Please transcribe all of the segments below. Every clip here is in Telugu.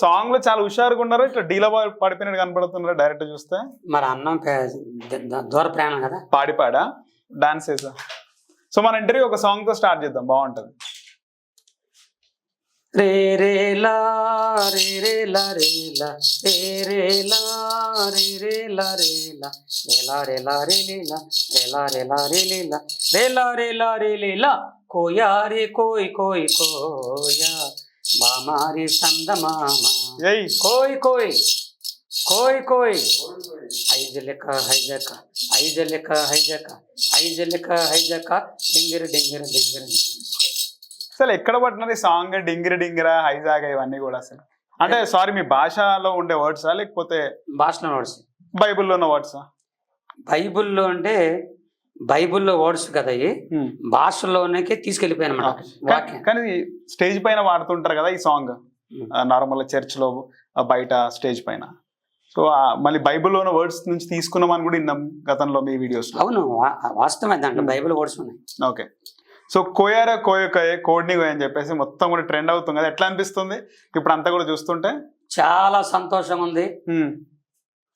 సాంగ్లో చాలా హుషారుగా ఉన్నారు ఇట్లా డీలా పడిపోయినట్టు కనపడుతున్నారు డైరెక్ట్ చూస్తే మరి అన్నం దూర ప్రయాణం కదా పాడి పాడా డాన్స్ చేసా సో మన ఇంటర్వ్యూ ఒక సాంగ్తో స్టార్ట్ చేద్దాం బాగుంటది రే రే లా రే రే లా రే లా రే రే లా రే రే లా రే లా రే లా రే లా రే లే లా రే లా రే లా రే లే లా రే లా రే లా రే లే లా కోయా రే కోయ్ కోయ్ కోయా మామారి సందమామ ఏయ్ కోయ్ కోయ్. కోయ్ కోయ్. ఐదు లెక్క హైజక ఐదు లెక్క హైజక ఐదు లెక్క హైజక డింగిర డింగిర డింగిర. అసలు ఎక్కడ పట్టినది సాంగ్? డింగిరి డింగిరా హైజాగ్ ఇవన్నీ కూడా అసలు. అంటే సారీ మీ భాషలో ఉండే వర్డ్సా? లేకపోతే భాషలో నోట్స్ బైబిల్లో ఉన్న వర్డ్సా? బైబిల్లో అంటే బైబిల్లో వర్డ్స్ కదా భాషలోనికి అనమాట వాక్యం. కానీ స్టేజ్ పైన వాడుతుంటారు కదా ఈ సాంగ్. నార్మల్ చర్చ్లో బయట స్టేజ్ పైన. సో మళ్ళీ బైబిల్లో ఉన్న వర్డ్స్ నుంచి తీసుకున్నామని కూడా విన్నాం గతంలో మీ వీడియోస్ అవును వాస్తవమే దాంట్లో. బైబిల్ వర్డ్స్ ఉన్నాయి. ఓకే. సో కోయారా కోయకోయే కోడ్ని కోయ అని చెప్పేసి మొత్తం కూడా ట్రెండ్ అవుతుంది కదా. ఎట్లా అనిపిస్తుంది? ఇప్పుడు అంతా కూడా చూస్తుంటే? చాలా సంతోషంగా ఉంది.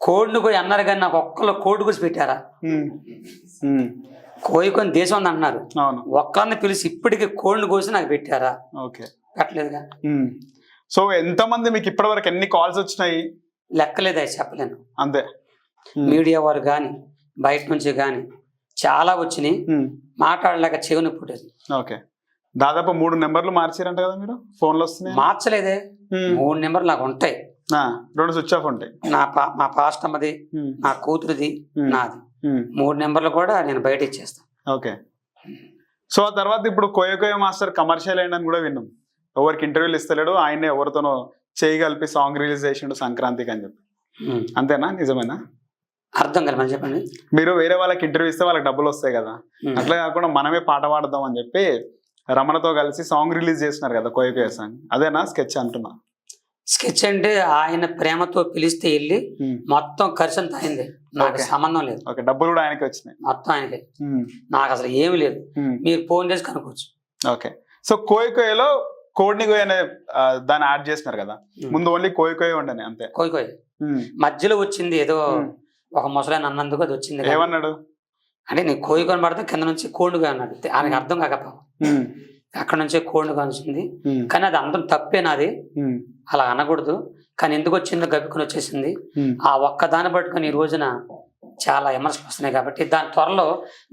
కోడిని కోయి అన్నారు కానీ నాకు ఒక్కళ్ళు కోడి కూసి పెట్టారా? ఉమ్, కోయికొని దేశం ఉంది అన్నారు. అవును. ఒక్కరిని పిలిచి ఇప్పటికి కోడిని కోసి నాకు పెట్టారా? ఓకే. పెట్టలేదుగా. ఉమ్. సో ఎంతమంది మీకు ఇప్పటివరకు ఎన్ని కాల్స్ వచ్చినాయి? లెక్కలేదు అది చెప్పలేను. అంతే. మీడియా వారు కానీ బయట నుంచి కానీ చాలా వచ్చినాయి. మాట్లాడలేక చెవిని పుట్టేది. ఓకే. దాదాపు మూడు నెంబర్లు మార్చారంట కదా మీరు? ఫోన్లో వస్తున్నాయి? మార్చలేదే. మూడు నెంబర్లు నాకు ఉంటాయి. రెండు స్విచ్ ఆఫ్ ఉంటాయి. నా పా మా పాస్టమ్మది ఉమ్, నా కూతురిది నాది. మూడు నెంబర్లు కూడా నేను బయట ఇచ్చేస్తాను ఓకే. సో ఆ తర్వాత ఇప్పుడు కోయ కోయ మాస్టర్ కమర్షియల్ అయిందని కూడా విన్నాం. ఎవరికి ఇంటర్వ్యూలు ఇస్తలేడు ఆయనే ఎవరితోనో చేయి కలిపి సాంగ్ రిలీజ్ చేసిండు సంక్రాంతికి అని చెప్పి. అంతేనా? నిజమేనా? అర్థం కదా మనం చెప్పండి. మీరు వేరే వాళ్ళకి ఇంటర్వ్యూ ఇస్తే వాళ్ళకి డబ్బులు వస్తాయి కదా. అట్లా కాకుండా మనమే పాట పాడదాం అని చెప్పి రమణతో కలిసి సాంగ్ రిలీజ్ చేసినారు కదా కోయ కోయ సాంగ్ అదేనా? స్కెచ్ అంటున్నా. స్కెచ్ అంటే ఆయన ప్రేమతో పిలిస్తే వెళ్ళి మొత్తం ఖర్చు అంతా అయింది. నాకు. సంబంధం లేదు. డబ్బులు కూడా ఆయనకి వచ్చినాయి. మొత్తం ఆయనకి. నాకు అసలు ఏమి లేదు. మీరు ఫోన్ చేసి కనుక్కోవచ్చు. ఓకే. సో కోయ కోయలో కోడ్ని కోయ అనే దాన్ని యాడ్ చేసినారు కదా. ముందు ఓన్లీ కోయ కోయ ఉండని అంతే. కోయి కోయి ఉమ్, మధ్యలో వచ్చింది ఏదో. ఒక ముసలాయన అన్నందుకు అది వచ్చింది. ఏమన్నాడు? అంటే నేను కోయి కొని పడితే కింద నుంచి కోండుగా అన్నాడు. ఆయనకి అర్థం కాకపో ఉమ్, అక్కడ నుంచే వచ్చింది ఉమ్, కానీ అది అందరం తప్పే నాది. ఉమ్, అలా అనకూడదు. కానీ ఎందుకు వచ్చిందో గబ్బికొని వచ్చేసింది. ఆ ఒక్క దాన్ని పట్టుకొని ఈ రోజున చాలా విమర్శలు వస్తున్నాయి కాబట్టి దాని త్వరలో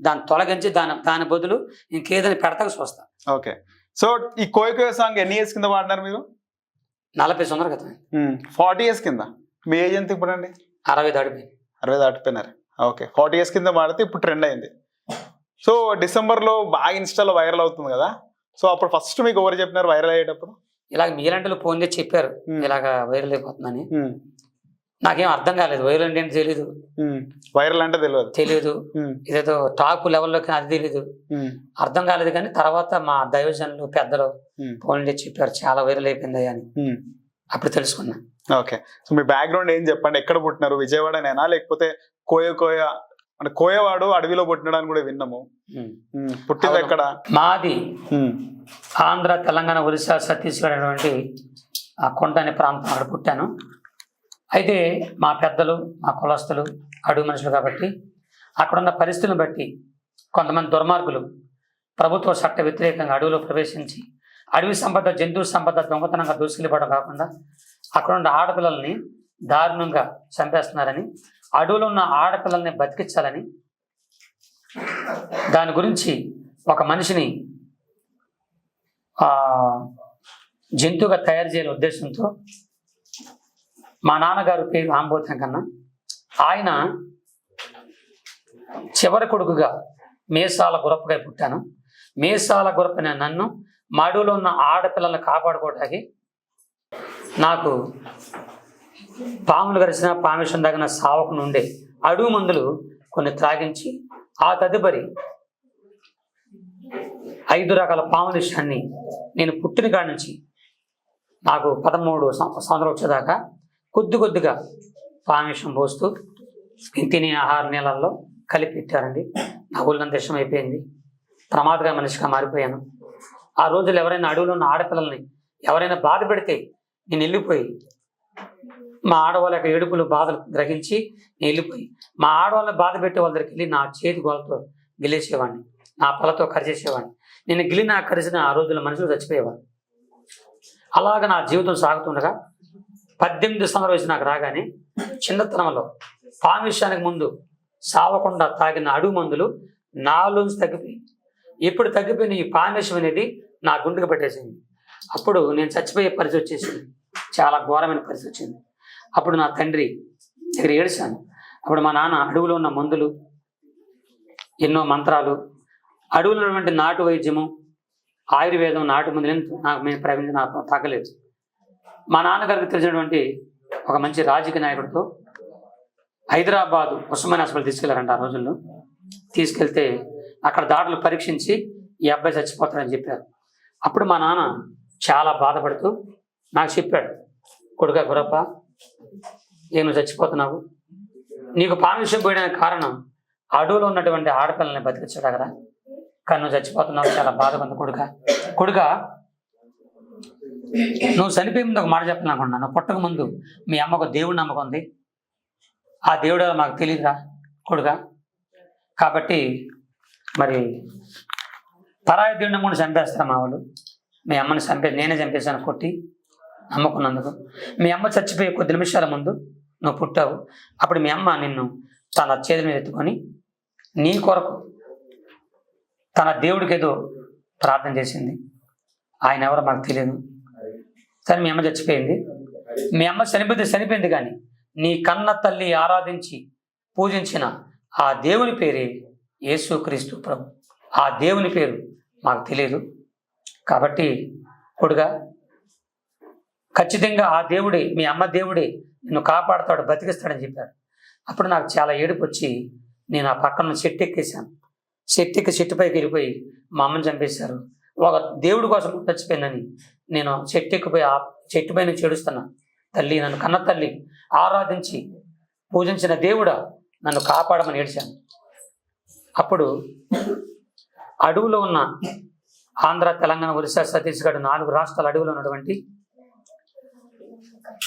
దాన్ని తొలగించి దాని దాని బదులు ఇంకేదైనా పెడతాక చూస్తా. ఓకే. సో ఈ కోయ కోయ సాంగ్ ఎన్ని ఇయర్స్ కింద పాడినారు మీరు? నలభై సంవత్సరాల క్రితం ఫార్టీ ఇయర్స్ కింద. మీ ఏజ్ ఎంత ఇప్పుడు అండి? అరవై దాడిపోయింది అరవై దాటిపోయినారు. ఓకే. ఫార్టీ ఇయర్స్ కింద పాడితే ఇప్పుడు ట్రెండ్ అయింది. సో డిసెంబర్లో బాగా ఇన్స్టాలో వైరల్ అవుతుంది కదా? సో అప్పుడు ఫస్ట్ మీకు ఎవరు చెప్పినారు వైరల్ అయ్యేటప్పుడు? ఇలాగ మీలాంటి ఫోన్ చేసి చెప్పారు. ఇలాగ వైరల్ అయిపోతుందని. నాకేం అర్థం కాలేదు. వైరల్ అంటే తెలియదు. వైరల్ అంటే తెలియదు తెలియదు ఇదేదో టాప్ లెవెల్లోకి అది తెలియదు అర్థం కాలేదు కానీ తర్వాత మా దైవజనులు పెద్దలు ఫోన్ చేసి చెప్పారు. చాలా వైరల్ అయిపోయింది అని. అప్పుడు తెలుసుకున్నా. ఓకే. సో మీ బ్యాక్గ్రౌండ్ ఏం చెప్పండి? ఎక్కడ పుట్టినారు? విజయవాడనేనా? లేకపోతే కోయ కోయ అంటే కోయవాడు అడవిలో పుట్టినాడు అని కూడా విన్నాము. పుట్టింది. ఎక్కడ? మాది ఆంధ్ర తెలంగాణ ఒరిస్సా ఛత్తీస్గఢ్ అనేటువంటి ఆ కొండ అనే ప్రాంతం అక్కడ పుట్టాను. అయితే మా పెద్దలు మా కులస్తులు అడవి మనుషులు కాబట్టి అక్కడున్న పరిస్థితులను బట్టి కొంతమంది దుర్మార్గులు ప్రభుత్వ చట్ట వ్యతిరేకంగా అడవిలో ప్రవేశించి అడవి సంపద జంతువు సంపద దొంగతనంగా దూసుకెళ్ళిపోవడం కాకుండా అక్కడ ఉన్న ఆడపిల్లల్ని దారుణంగా చంపేస్తున్నారని అడవులో ఉన్న ఆడపిల్లల్ని బతికించాలని దాని గురించి ఒక మనిషిని జంతువుగా తయారు చేయని ఉద్దేశంతో మా నాన్నగారు పేరు ఆంబోతం కన్నా ఆయన చివరి కొడుకుగా మేసాల గురప్పగా పుట్టాను. మేసాల గురప్పని నన్ను మడులో ఉన్న ఆడపిల్లల్ని కాపాడుకోవడానికి నాకు పాములు గరిచిన పామిషన్ తగిన సావకు నుండే అడుగు మందులు కొన్ని త్రాగించి ఆ తదుపరి ఐదు రకాల పాముల విషయాన్ని నేను పుట్టిన కాడి నుంచి నాకు పదమూడు సంవత్సరాలు వచ్చేదాకా కొద్ది కొద్దిగా పామిషం పోస్తూ తినే ఆహార నీళ్ళల్లో కలిపి పెట్టారండి నా ఒళ్ళంత ఇష్టం అయిపోయింది. ప్రమాదగా మనిషిగా మారిపోయాను. ఆ రోజులు ఎవరైనా అడవిలో ఉన్న ఆడపిల్లల్ని ఎవరైనా బాధ పెడితే నేను వెళ్ళిపోయి మా ఆడవాళ్ళ యొక్క ఏడుపులు బాధలు గ్రహించి వెళ్ళిపోయి మా ఆడవాళ్ళని బాధ పెట్టే వాళ్ళ దగ్గరికి వెళ్ళి నా చేతి గోలతో గెలిచేవాడిని నా పళ్ళతో కరిచేసేవాడిని. నేను గిలిన కరిసిన ఆ రోజుల మనుషులు చచ్చిపోయేవాడు అలాగ నా జీవితం సాగుతుండగా పద్దెనిమిది సంవత్సరాలు నాకు రాగానే చిన్నతనంలో పామిషానికి ముందు సావకుండా తాగిన అడుగు మందులు నాలోంచి తగ్గిపోయింది ఎప్పుడు తగ్గిపోయిన ఈ పామిషం అనేది నా గుండెకు పెట్టేసింది. అప్పుడు నేను చచ్చిపోయే పరిస్థితి వచ్చేసింది. చాలా ఘోరమైన పరిస్థితి వచ్చింది. అప్పుడు నా తండ్రి దగ్గర ఏడిశాను అప్పుడు మా నాన్న అడవిలో ఉన్న మందులు ఎన్నో మంత్రాలు అడవులో ఉన్నటువంటి నాటు వైద్యము ఆయుర్వేదం నాటు మందులు నాకు మేము ప్రవేశించి నాకు తాకలేదు. మా నాన్నగారికి తెలిసినటువంటి ఒక మంచి రాజకీయ నాయకుడితో హైదరాబాద్ ఉస్మాన్ హాస్పిటల్ తీసుకెళ్ళారంట ఆ రోజుల్లో. తీసుకెళ్తే అక్కడ దాడులు పరీక్షించి ఈ అబ్బాయి చచ్చిపోతాడని చెప్పారు. అప్పుడు మా నాన్న చాలా బాధపడుతూ నాకు చెప్పాడు కొడుక గురప్ప ఏం నువ్వు చచ్చిపోతున్నావు. నీకు పామిషం పోయడానికి కారణం అడవులో ఉన్నటువంటి ఆడపిల్లల్ని బతికించాడు కదా కానీ నువ్వు చచ్చిపోతున్నావు చాలా బాధగా ఉంది కొడుక. కొడుక నువ్వు చనిపోయే ముందు ఒక మాట చెప్పాలనుకున్నా నువ్వు పుట్టక ముందు మీ అమ్మకు దేవుడు నమ్మకం ఉంది. ఆ దేవుడు మాకు తెలియదురా కొడుక? కాబట్టి మరి పరాయి దేవుడిని కూడా చంపేస్తారు మా వాళ్ళు? మీ అమ్మని చంపే నేనే చంపేశాను కొట్టి నమ్ముకున్నందుకు. మీ అమ్మ చచ్చిపోయే కొద్ది నిమిషాల ముందు నువ్వు పుట్టావు. అప్పుడు మీ అమ్మ నిన్ను తన చేతి మీద ఎత్తుకొని నీ కొరకు తన దేవుడికి ఏదో ప్రార్థన చేసింది. ఆయన ఎవరో మాకు తెలియదు. సరే మీ అమ్మ చచ్చిపోయింది. మీ అమ్మ చనిపోతే చనిపోయింది కానీ నీ కన్న తల్లి ఆరాధించి పూజించిన ఆ దేవుని పేరే యేసుక్రీస్తు ప్రభు. ఆ దేవుని పేరు మాకు తెలియదు. కాబట్టి కొడుగా ఖచ్చితంగా ఆ దేవుడే మీ అమ్మ దేవుడే నిన్ను కాపాడుతాడు బతికిస్తాడని చెప్పాడు అప్పుడు నాకు చాలా ఏడుపు వచ్చి నేను ఆ పక్కన చెట్టు ఎక్కేసాను చెట్టు ఎక్కి చెట్టుపైకి వెళ్ళిపోయి మా అమ్మని చంపేశారు. ఒక దేవుడి కోసం చచ్చిపోయిందని నేను చెట్టు ఎక్కిపోయి ఆ చెట్టు పైన చెడుస్తున్నా తల్లి నన్ను కన్న తల్లి ఆరాధించి పూజించిన దేవుడా నన్ను కాపాడమని ఏడ్చాను. అప్పుడు అడవులో ఉన్న ఆంధ్ర తెలంగాణ ఒరిస్సా ఛత్తీస్గఢ్ నాలుగు రాష్ట్రాల అడవులు ఉన్నటువంటి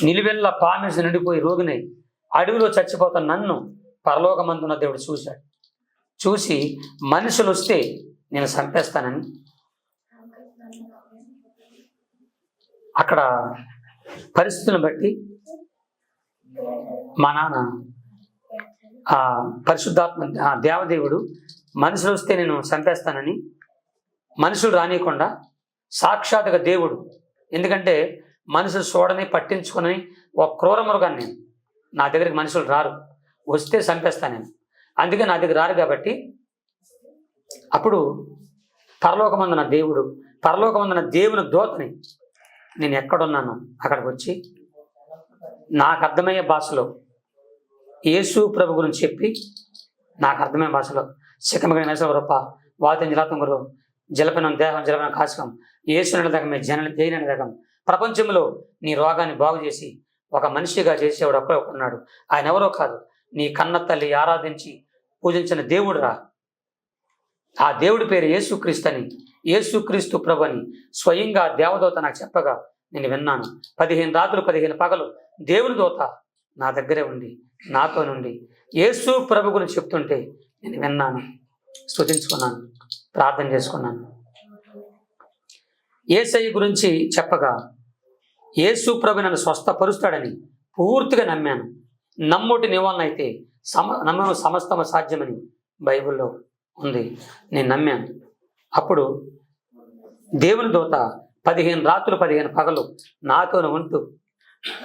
నిలువెల్ల పామేసి నిండిపోయి రోగినై అడవిలో చచ్చిపోతున్న నన్ను పరలోకమందున్న దేవుడు చూశాడు. చూసి మనుషులు వస్తే నేను చంపేస్తానని. అక్కడ పరిస్థితులను బట్టి మా నాన్న ఆ పరిశుద్ధాత్మ ఆ దేవదేవుడు మనుషులు వస్తే నేను చంపేస్తానని. మనుషులు రానియకుండా సాక్షాత్గా దేవుడు. ఎందుకంటే మనుషులు చూడని పట్టించుకొని ఒక క్రూర మృగాన్ని నేను. నా దగ్గరికి మనుషులు రారు. వస్తే చంపేస్తాను నేను. అందుకే నా దగ్గర రారు కాబట్టి అప్పుడు పరలోకమందున దేవుడు పరలోకమందున దేవుని దోతని నేను ఎక్కడున్నాను అక్కడికి వచ్చి నాకు అర్థమయ్యే భాషలో యేసు ప్రభు గురించి చెప్పి నాకు అర్థమయ్యే భాషలో శిఖమగిన రూప వాతం జలాతం గురు జలపనం దేహం జలపనం కాశకం యేసు నిలదగమే జన జైన ప్రపంచంలో నీ రోగాన్ని బాగు చేసి ఒక మనిషిగా చేసేవాడు ఒక్కడే ఉన్నాడు. ఆయన ఎవరో కాదు. నీ కన్న తల్లి ఆరాధించి పూజించిన దేవుడురా ఆ దేవుడి పేరు యేసుక్రీస్తు అని యేసుక్రీస్తు ప్రభు అని స్వయంగా దేవదూత నాకు చెప్పగా నేను విన్నాను. పదిహేను రాత్రులు పదిహేను పగలు దేవుని దూత నా దగ్గరే ఉండి నాతో నుండి యేసు ప్రభు గురించి చెప్తుంటే నేను విన్నాను. స్థుతించుకున్నాను ప్రార్థన చేసుకున్నాను. ఏసయ్య గురించి చెప్పగా యేసు ప్రభు నన్ను స్వస్థపరుస్తాడని పూర్తిగా నమ్మాను. నమ్ముటి నివాళన అయితే సమ నమ్మ సమస్తమ సాధ్యమని బైబిల్లో ఉంది. నేను నమ్మాను. అప్పుడు దేవుని దూత పదిహేను రాత్రులు పదిహేను పగలు నాతోనే ఉంటూ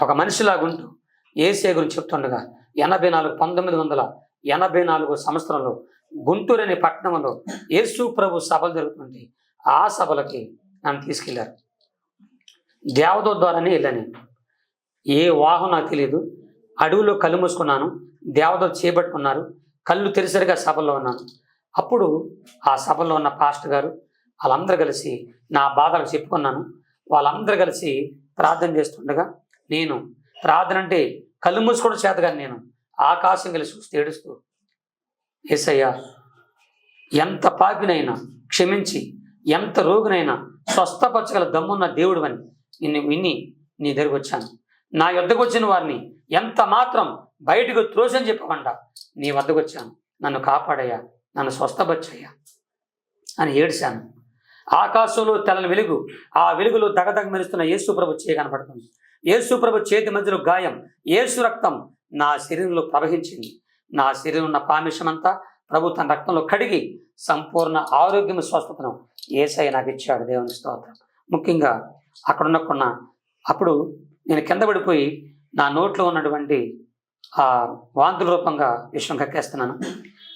ఒక మనిషిలాగా ఉంటూ ఏసే గురించి చెప్తుండగా ఎనభై నాలుగు పంతొమ్మిది వందల ఎనభై నాలుగు సంవత్సరంలో గుంటూరు అనే పట్టణంలో యేసు ప్రభు సభలు జరుగుతుంది ఆ సభలకి నన్ను తీసుకెళ్ళారు దేవదూత ద్వారానే వెళ్ళాను. ఏ వాహనం నాకు తెలియదు అడవిలో కళ్ళు మూసుకున్నాను. దేవదూత చేపట్టుకున్నారు. కళ్ళు తెరిసరిగా సభలో ఉన్నాను. అప్పుడు ఆ సభలో ఉన్న పాస్టర్ గారు వాళ్ళందరూ కలిసి నా బాధలు చెప్పుకున్నాను. వాళ్ళందరూ కలిసి ప్రార్థన చేస్తుండగా నేను ప్రార్థన అంటే కళ్ళు మూసుకోవడం చేత కానీ నేను ఆకాశం కలిసి చూస్తూ ఏడుస్తూ ఏసయ్యా ఎంత పాపినైనా క్షమించి ఎంత రోగినైనా స్వస్థపరచగల దమ్మున్న దేవుడు అని నిన్ను విని నీ దగ్గరకు వచ్చాను. నా యొద్దకు వచ్చిన వారిని ఎంత మాత్రం బయటకు త్రోసని చెప్పకుండా నీ వద్దకు వచ్చాను. నన్ను కాపాడయ్యా నన్ను స్వస్థపరిచయ్యా అని ఏడ్చాను. ఆకాశంలో తెల్లని వెలుగు ఆ వెలుగులో దగదగ మెరుస్తున్న యేసుప్రభు చేయ చేయి కనపడుతుంది. యేసుప్రభు చేతి మధ్యలో గాయం యేసు రక్తం నా శరీరంలో ప్రవహించింది. నా శరీరం ఉన్న పామిషమంతా ప్రభు తన రక్తంలో కడిగి సంపూర్ణ ఆరోగ్యం స్వస్థతను ఏసై నాకు ఇచ్చాడు. దేవుని స్తోత్రం. ముఖ్యంగా అక్కడ ఉన్నకున్న అప్పుడు నేను కింద పడిపోయి నా నోట్లో ఉన్నటువంటి ఆ వాంతుల రూపంగా విషయం కక్కేస్తున్నాను.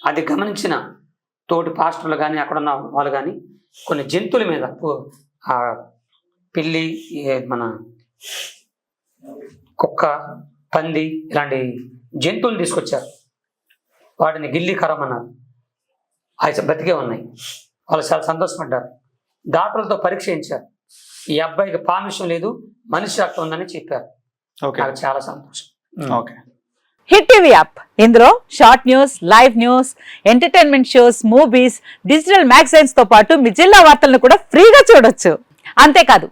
అది గమనించిన తోటి పాస్టర్లు కానీ అక్కడున్న వాళ్ళు కానీ కొన్ని జంతువుల మీద ఆ పిల్లి మన కుక్క పంది ఇలాంటి జంతువులు తీసుకొచ్చారు. వాటిని గిల్లి కరమన్నారు. అవి బతికే ఉన్నాయి. వాళ్ళు చాలా సంతోషపడ్డారు. డాక్టర్లతో పరీక్ష చేయించారు ఈ అబ్బాయికి పామిషం లేదు. మనిషి రక్తం ఉందని చెప్పారు. నాకు చాలా సంతోషం. ఓకే. Hit TV app. ఇందులో short news live news entertainment shows movies digital మ్యాగజైన్స్తో పాటు మీ జిల్లా వార్తలను కూడా ఫ్రీగా చూడొచ్చు. అంతేకాదు